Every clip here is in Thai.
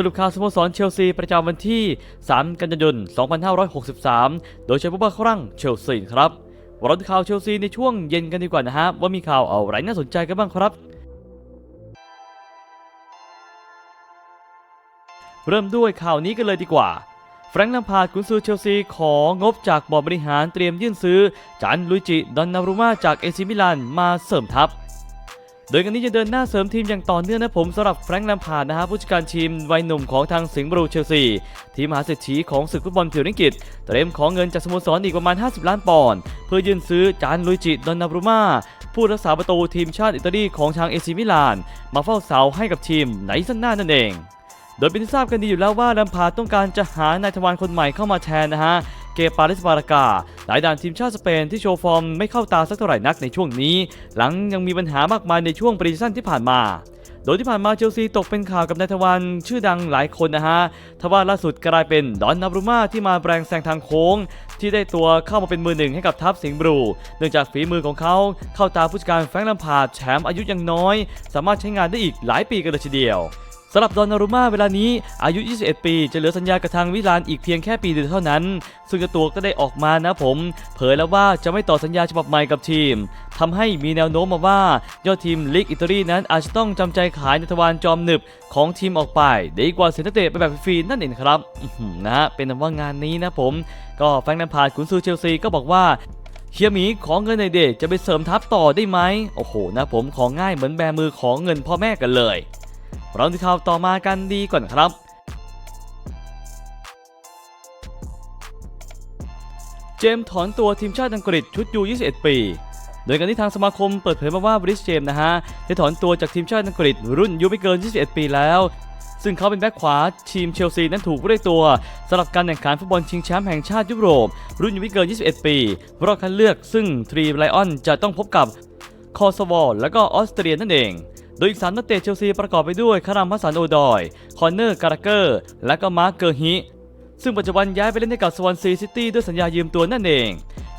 สรุปข่าวสโมสรเชลซีประจำวันที่ 3 กันยายน 2563 โดยใช้ผู้บ้าครั่งเชลซีครับเราดูข่าวเชลซีในช่วงเย็นกันดีกว่านะฮะว่ามีข่าวอะไรน่าสนใจกันบ้างครับ เริ่มด้วยข่าวนี้กันเลยดีกว่าแฟรงค์ลัมพาร์ดกุนซือเชลซีของบจากบอร์ดบริหารเตรียมยื่นซื้อจานลุยจิดอนนารุมาจากเอซิมิลานมาเสริมทัพ โดยกันนี้จะเดินหน้าเสริมทีมอย่างต่อเนื่องนะผมสำหรับแฟรงค์แลมพาร์ดนะฮะผู้จัดการทีมวัยหนุ่มของทางสิงห์บรูเชลซีทีมมหาเศรษฐีของศึกฟุตบอลผิวอังกฤษเตรียมของเงินจากสโมสรอีกประมาณ 50 ล้านปอนด์เพื่อยื่นซื้อจานลุยจิดอนนารุมาผู้รักษาประตูทีมชาติอิตาลีของทางเอซิมิลาน มาเฝ้าเสาให้กับทีมในสั้นหน้านั่นเองโดยเป็นที่ทราบกันดีอยู่แล้วว่าแลมพาร์ดต้องการจะหานายทวารคนใหม่เข้ามาแทนนะฮะ เกปาริสบารากา หลายด่านทีมชาติสเปนที่โชว์ฟอร์มไม่เข้าตาสักเท่าไหร่นักในช่วงนี้ หลังยังมีปัญหามากมายในช่วงปรีซั่นที่ผ่านมาโดยที่ผ่านมาเชลซีตกเป็นข่าวกับนายทวารชื่อดังหลายคนนะฮะ ทว่าล่าสุดกลายเป็นดอนนาบรูมาที่มาแปลงแซงทางโค้ง ที่ได้ตัวเข้ามาเป็นมือหนึ่งให้กับทัพสิงห์บลูเนื่องจากฝีมือของเขาเข้าตาผู้จัดการแฟรงค์ลัมพาร์ดแถมอายุยังน้อย สามารถใช้งานได้อีกหลายปีกันเลยทีเดียว สำหรับดอนนารุมาเวลานี้อายุ 21 ปี จะเหลือสัญญากับทางวิลานอีกเพียงแค่ปีเดียวเท่านั้น ซึ่งเจ้าตัวก็ได้ออกมานะผม เผยแล้วว่าจะไม่ต่อสัญญาฉบับใหม่กับทีมทำให้มีแนวโน้มมาว่ายอดทีมลีกอิตาลีนั้นอาจจะต้องจำใจขายนัทวานจอมหนึบของทีมออกไปดีกว่าเสียนักเตะไปแบบฟรีนั่นเองครับนะฮะเป็นว่างานนี้นะผม ก็แฟงค์แลมพาร์ดกุนซือเชลซีก็บอกว่าเฮียหมีขอเงินในเดชจะไปเสริมทัพต่อได้ไหมโอ้โหนะผมของง่ายเหมือนแบมือของเงินพ่อแม่กันเลย เราดูข่าวต่อมากันดีก่อนครับเจมส์ถอนตัวทีมชาติอังกฤษชุดยู 21 ปี โดยการที่ทางสมาคมเปิดเผยมาว่าบริสเจมส์นะฮะได้ถอนตัวจากทีมชาติอังกฤษรุ่นอายุไม่เกิน 21 ปีแล้ว ซึ่งเขาเป็นแบ็คขวาทีมเชลซีนั้นถูกเรียกตัวสำหรับการแข่งขันฟุตบอลชิงแชมป์แห่งชาติยุโรป รุ่นอายุไม่เกิน 21 ปี รอบคัดเลือกซึ่งทรีไลออนจะต้องพบกับคอสวอลและก็ออสเตรียนั่นเอง โดยอีก 3 นักเตะเชลซีประกอบไปด้วยคารามพัสสันโอดอย คอนเนอร์การาเกอร์ และก็มาร์คเกอร์ฮิ ซึ่งปัจจุบันย้ายไปเล่นให้กับสวอนซีซิตี้ด้วยสัญญายืมตัวนั่นเอง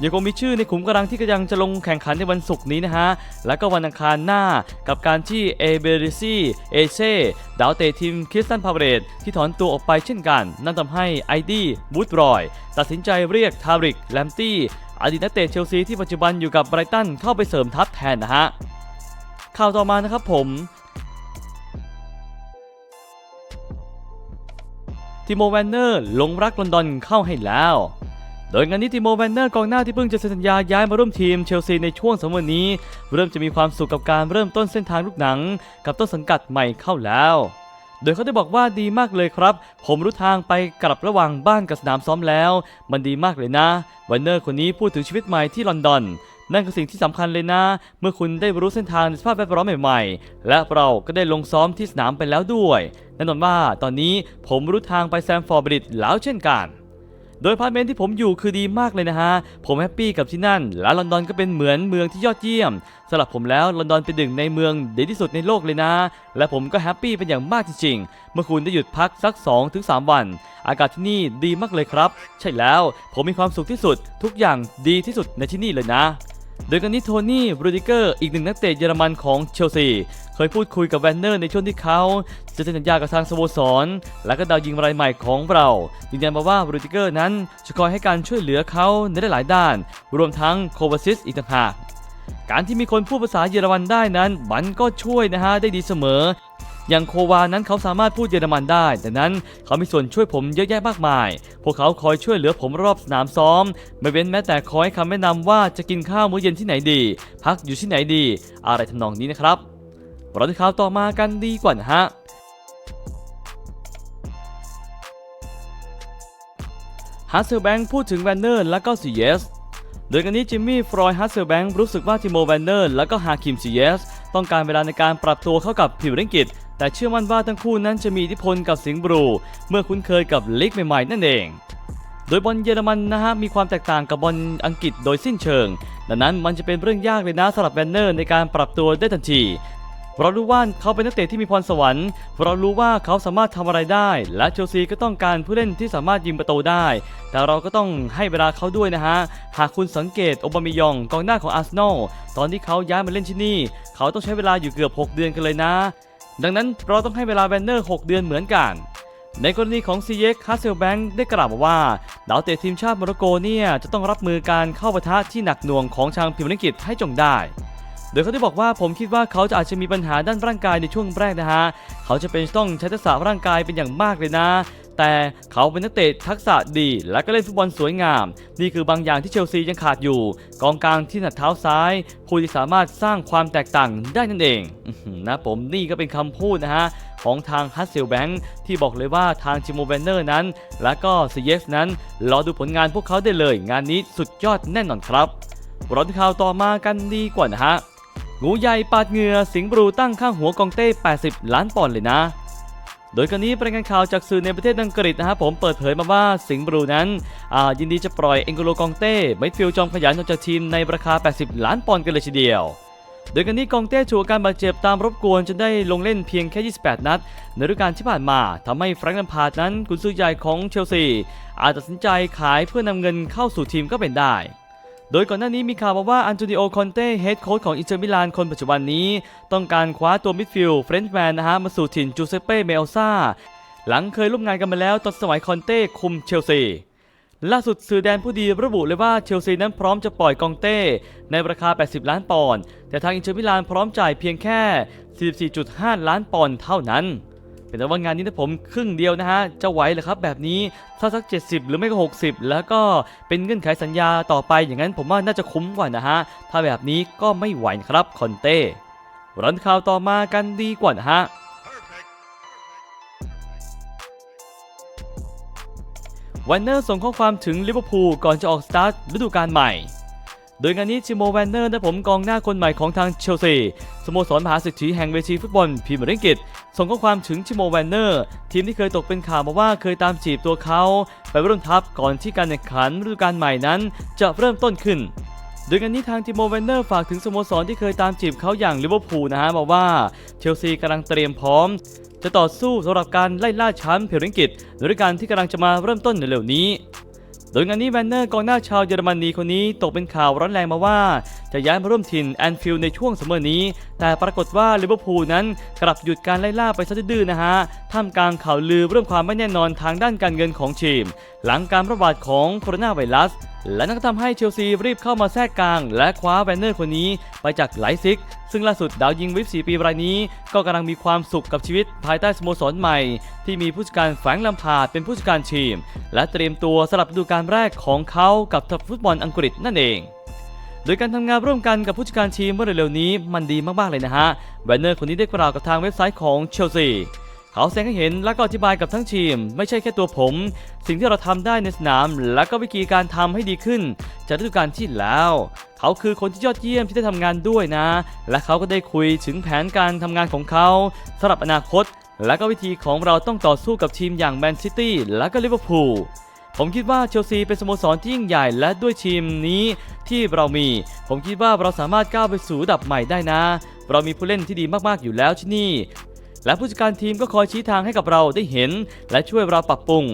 ยังคงมีชื่อในขุมกำลังที่กำลังจะลงแข่งขันในวันศุกร์นี้นะฮะ และก็วันอังคารหน้ากับการที่เอเบริซีเอเช่ดาวเตะทีมคริสตันพาเรตที่ถอนตัวออกไปเช่นกัน นั่นทำให้ไอดี้บูธรอย ตัดสินใจเรียกทาริกแลมตี้อดีตนักเตะเชลซีที่ปัจจุบันอยู่กับไบรตันเข้าไปเสริมทัพแทนนะฮะ ข่าวต่อมานะครับผมทิโมแวนเนอร์ลงรักลอนดอนเข้าให้แล้ว โดยงานนี้ทิโมแวนเนอร์กองหน้าที่เพิ่งจะเซ็นสัญญาย้ายมาร่วมทีมเชลซีในช่วงสามวันนี้ เริ่มจะมีความสุขกับการเริ่มต้นเส้นทางลูกหนัง กับต้นสังกัดใหม่เข้าแล้ว โดยเขาได้บอกว่าดีมากเลยครับ ผมรู้ทางไปกลับระหว่างบ้านกับสนามซ้อมแล้ว มันดีมากเลยนะแวนเนอร์คนนี้พูดถึงชีวิตใหม่ที่ลอนดอน นั่นคือสิ่งที่สำคัญเลยนะ เมื่อคุณได้รู้เส้นทางในสภาพแวดล้อมใหม่ๆ และเราก็ได้ลงซ้อมที่สนามไปแล้วด้วยแน่นอนว่าตอนนี้ผมรู้ทางไปแซมฟอร์บริดแล้วเช่นกัน โดยพาร์ตเมนที่ผมอยู่คือดีมากเลยนะฮะ ผมแฮปปี้กับที่นั่น และลอนดอนก็เป็นเหมือนเมืองที่ยอดเยี่ยมสำหรับผมแล้วลอนดอนเป็นหนึ่งในเมืองดีที่สุดในโลกเลยนะ และผมก็แฮปปี้เป็นอย่างมากจริงๆ เมื่อคุณได้หยุดพักสัก 2-3 วัน อากาศที่นี่ดีมากเลยครับ ใช่แล้วผมมีความสุขที่สุดทุกอย่างดีที่สุดในที่นี่เลยนะ โดยกันนี้โทนี่บรูดิเกอร์อีกหนึ่งนักเตะเยอรมันของเชลซี เคยพูดคุยกับแวนเนอร์ในช่วงที่เขา จะเซ็นสัญญากับทางสโมสร และก็ดาวยิงรายใหม่ของเรายืนยันมาว่าบรูดิเกอร์นั้นจะคอยให้การช่วยเหลือเขาในหลายด้าน รวมทั้งโควาซิสอีกต่างหากการที่มีคนพูดภาษาเยอรมันได้นั้น มันก็ช่วยนะฮะได้ดีเสมอ อย่างโควานั้นเขาสามารถพูดเยอรมันได้แต่นั้นเขามีส่วนช่วยผมเยอะแยะมากมาย พวกเขาคอยช่วยเหลือผมรอบสนามซ้อม ไม่เว้นแม้แต่คอยคำแนะนำว่าจะกินข้าวมื้อเย็นที่ไหนดี พักอยู่ที่ไหนดี อะไรทำนองนี้นะครับเราที่ข่าวต่อมากันดีกว่านะฮะฮัสเซลแบงค์พูดถึงแวนเนอร์และก็ซีเยสโดยกันนี้จิมมี่ฟรอยฮัสเซลแบงค์รู้สึกว่าทิโมแวนเนอร์และก็ฮาคิมซีเยสต้องการเวลาในการปรับตัวเข้ากับผิวอังกฤษ แต่เชื่อมั่นว่าทั้งคู่นั้นจะมีอิทธิพลกับสิงห์บลู เมื่อคุ้นเคยกับลีกใหม่ๆ นั่นเอง โดยบอลเยอรมันนะฮะมีความแตกต่างกับบอลอังกฤษโดยสิ้นเชิง ดังนั้นมันจะเป็นเรื่องยากเลยนะสำหรับแวนเนอร์ในการปรับตัวได้ทันทีเรารู้ว่าเขาเป็นนักเตะที่มีพรสวรรค์ เรารู้ว่าเขาสามารถทำอะไรได้ และเชลซีก็ต้องการผู้เล่นที่สามารถยิงประตูได้ แต่เราก็ต้องให้เวลาเขาด้วยนะฮะ หากคุณสังเกตโอบามิยองกองหน้าของอาร์เซนอล ตอนที่เขาย้ายมาเล่นที่นี่ เขาต้องใช้เวลาอยู่เกือบ 6 เดือนกันเลยนะ ดังนั้นเราต้องให้เวลาแวนเนอร์ 6 เดือนเหมือนกัน ในกรณีของซีเยกคาเซลแบงได้กล่าวมาว่า ดาวเตะทีมชาติโมร็อกโกเนี่ยจะต้องรับมือการเข้าปะทะที่หนักหน่วงของชางพิมพ์ลิกิจให้จงได้ โดยเขาได้บอกว่าผมคิดว่าเขาจะอาจจะมีปัญหาด้านร่างกายในช่วงแรกนะฮะ เขาจะเป็นต้องใช้ทักษะร่างกายเป็นอย่างมากเลยนะ แต่เขาเป็นนักเตะทักษะดีและก็เล่นฟุตบอลสวยงาม นี่คือบางอย่างที่เชลซียังขาดอยู่ กองกลางที่หนัดเท้าซ้าย ผู้ที่สามารถสร้างความแตกต่างได้นั่นเองนะผมนี่ก็เป็นคำพูดนะฮะของทางฮัสเซลแบงค์ที่บอกเลยว่าทางจิโมแวนเนอร์นั้น และก็ซีเยฟนั้น รอดูผลงานพวกเขาได้เลย งานนี้สุดยอดแน่นอนครับร้อนข่าวต่อมากันดีกว่านะฮะ งูใหญ่ปาดเหงื่อสิงห์บรูตั้งข้างหัวกองเต้ 80 ล้านปอนด์เลยนะ โดยกรณีรายงานข่าวจากสื่อในประเทศอังกฤษนะครับผมเปิดเผยมาว่าสิงห์บรูนั้นยินดีจะปล่อยเอ็งโกโลกองเต้ไมดฟิลจอมขยันออกจากทีมในราคา 80 ล้านปอนด์กันเลยทีเดียวโดยกันนี้กองเต้ถูกอาการบาดเจ็บตามรบกวนจนได้ลงเล่นเพียงแค่ 28 นัด ในฤดูกาลที่ผ่านมาทำให้แฟรงค์ลัมพาร์ดนั้นกุนซือใหญ่ของเชลซีอาจตัดสินใจขายเพื่อนำเงินเข้าสู่ทีมก็เป็นได้ โดยก่อนหน้านี้มีข่าวมาว่าอันโตนิโอคอนเต้เฮดโค้ชของอินเตอร์มิลานคนปัจจุบันนี้ ต้องการคว้าตัวมิดฟิลด์เฟรนช์แมนนะฮะมาสู่ถิ่นจูเซเป้เมลซาหลังเคยร่วมงานกันมาแล้วตอนสมัยคอนเต้คุมเชลซีล่าสุดสื่อแดนผู้ดีระบุเลยว่าเชลซีนั้นพร้อมจะปล่อยกองเต้ ในราคา 80 ล้านปอนด์แต่ทางอินเตอร์มิลานพร้อมจ่ายเพียงแค่ 44.5 ล้านปอนด์เท่านั้น เป็นแต่ว่างานนี้นะผมครึ่งเดียวนะฮะจะไหวเหรือครับแบบนี้ถ้าสัก 70 หรือไม่ก็ 60 แล้วก็เป็นเงื่อนไขสัญญาต่อไปอย่างนั้นผมว่าน่าจะคุ้มกว่านะฮะถ้าแบบนี้ก็ไม่ไหวครับคอนเต้รันข่าวต่อมากันดีกว่านะฮะวันเนอร์ส่งข้อความถึงลิเวอร์พูลก่อนจะออกสตาร์ทฤดูกาลใหม่ โดยงานนี้จิโมแวนเนอร์นะผมกองหน้าคนใหม่ของทางเชลซีสโมสรมหาเศรษฐีแห่งเวทีฟุตบอลพรีเมียร์ลีกส่งข้อความถึงจิโมแวนเนอร์ ทีมที่เคยตกเป็นข่าวมาว่าเคยตามจีบตัวเขา ไปร่วมทัพก่อนที่การแข่งขันฤดูกาลใหม่นั้น จะเริ่มต้นขึ้นโดยงานนี้ทางจิโมแวนเนอร์ฝากถึงสโมสรที่เคยตามจีบเขาอย่างลิเวอร์พูลนะฮะบอกว่าเชลซีกำลังเตรียมพร้อม จะต่อสู้สำหรับการไล่ล่าแชมป์พรีเมียร์ลีกฤดูกาลที่กำลังจะมาเริ่มต้นในเร็วนี้ โดยงานนี้แวนเนอร์กองหน้าชาวเยอรมนีคนนี้ตกเป็นข่าวร้อนแรงมาว่า จะย้ายมาร่วมทีมแอนฟิลด์ในช่วงเสมอนี้ แต่ปรากฏว่าลิเวอร์พูลนั้นกลับหยุดการไล่ล่าไปซะดื้อนะฮะ ท่ามกลางข่าวลือเรื่องความไม่แน่นอนทางด้านการเงินของทีม หลังการระบาดของโคโรนาไวรัส และนั่นก็ทำให้เชลซีรีบเข้ามาแทรกกลาง และคว้าแวนเนอร์คนนี้ไปจากไลซิก ซึ่งล่าสุดดาวยิงวิป4ปีรายนี้ ก็กำลังมีความสุขกับชีวิตภายใต้สโมสรใหม่ ที่มีผู้จัดการแฝงลำพาดเป็นผู้จัดการทีม และเตรียมตัวสลับฤดูกาลแรกของเขากับทัพฟุตบอลอังกฤษนั่นเองโดยการทำงานร่วมกันกับผู้จัดการทีมเมื่อเร็วๆนี้มันดีมากๆเลยนะฮะแวนเนอร์คนนี้ได้กล่าวกับทางเว็บไซต์ของเชลซี เขาแสดงให้เห็นและก็อธิบายกับทั้งทีม ไม่ใช่แค่ตัวผม สิ่งที่เราทำได้ในสนาม และก็วิธีการทำให้ดีขึ้นจากฤดูกาลที่แล้ว เขาคือคนที่ยอดเยี่ยมที่ได้ทำงานด้วยนะ และเขาก็ได้คุยถึงแผนการทำงานของเขาสำหรับอนาคต และก็วิธีของเราต้องต่อสู้กับทีมอย่างแมนซิตี้และก็ลิเวอร์พูลผมคิดว่าเชลซีเป็นสโมสรที่ยิ่งใหญ่และด้วยทีมนี้ที่เรามี ผมคิดว่าเราสามารถก้าวไปสู่ระดับใหม่ได้นะ เรามีผู้เล่นที่ดีมากๆอยู่แล้วที่นี่ และผู้จัดการทีมก็คอยชี้ทางให้กับเราได้เห็น และช่วยเราปรับปรุง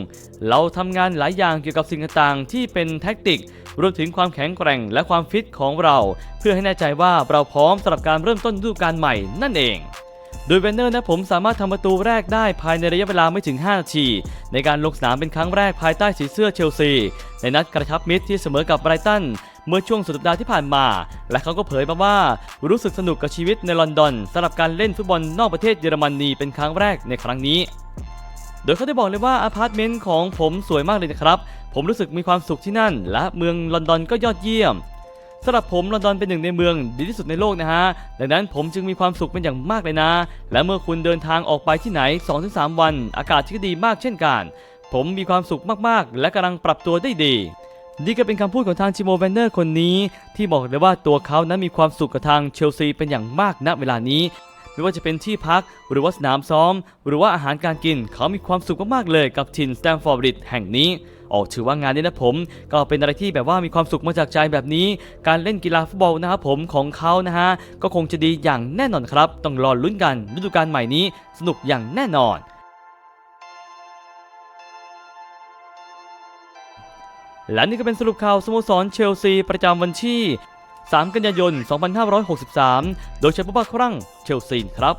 เราทำงานหลายอย่างเกี่ยวกับสิ่งต่างๆ ที่เป็นแท็กติกรวมถึงความแข็งแกร่งและความฟิตของเรา เพื่อให้แน่ใจว่าเราพร้อมสำหรับการเริ่มต้นฤดูกาลใหม่นั่นเอง โดยเวนเนอร์นะผมสามารถทำประตูแรกได้ภายในระยะเวลาไม่ถึง 5 นาที ในการลงสนามเป็นครั้งแรกภายใต้สีเสื้อเชลซี ในนัดกระชับมิตรที่เสมอกับไบรตัน เมื่อช่วงสุดสัปดาห์ที่ผ่านมา และเขาก็เผยมาว่ารู้สึกสนุกกับชีวิตในลอนดอนสำหรับการเล่นฟุตบอลนอกประเทศเยอรมนีเป็นครั้งแรกในครั้งนี้ โดยเขาได้บอกเลยว่าอพาร์ตเมนต์ของผมสวยมากเลยนะครับ ผมรู้สึกมีความสุขที่นั่น และเมืองลอนดอนก็ยอดเยี่ยมสำหรับผมลอนดอนเป็นหนึ่งในเมืองดีที่สุดในโลกนะฮะ ดังนั้นผมจึงมีความสุขเป็นอย่างมากเลยนะ และเมื่อคุณเดินทางออกไปที่ไหน 2-3 วัน อากาศที่ดีมากเช่นกัน ผมมีความสุขมากๆ และกำลังปรับตัวได้ดี นี่ก็เป็นคำพูดของทางจิโมแวนเนอร์คนนี้ ที่บอกเลยว่าตัวเขานั้นมีความสุขกับทางเชลซีเป็นอย่างมากณเวลานี้ ไม่ว่าจะเป็นที่พักหรือว่าสนามซ้อม หรือว่าอาหารการกิน เขามีความสุขมากๆเลยกับทินสแตมฟอร์บริดแห่งนี้ออกถือว่างานนี้นะผม ก็เป็นอะไรที่แบบว่ามีความสุขมาจากใจแบบนี้ การเล่นกีฬาฟุตบอลนะครับผมของเขานะฮะก็คงจะดีอย่างแน่นอนครับ ต้องรอลุ้นกันฤดูกาลใหม่นี้สนุกอย่างแน่นอน และนี่ก็เป็นสรุปข่าวสโมสรเชลซีประจำวันที่ 3 กันยายน 2563 โดยใช้ผู้บ้าครั่งเชลซีครับ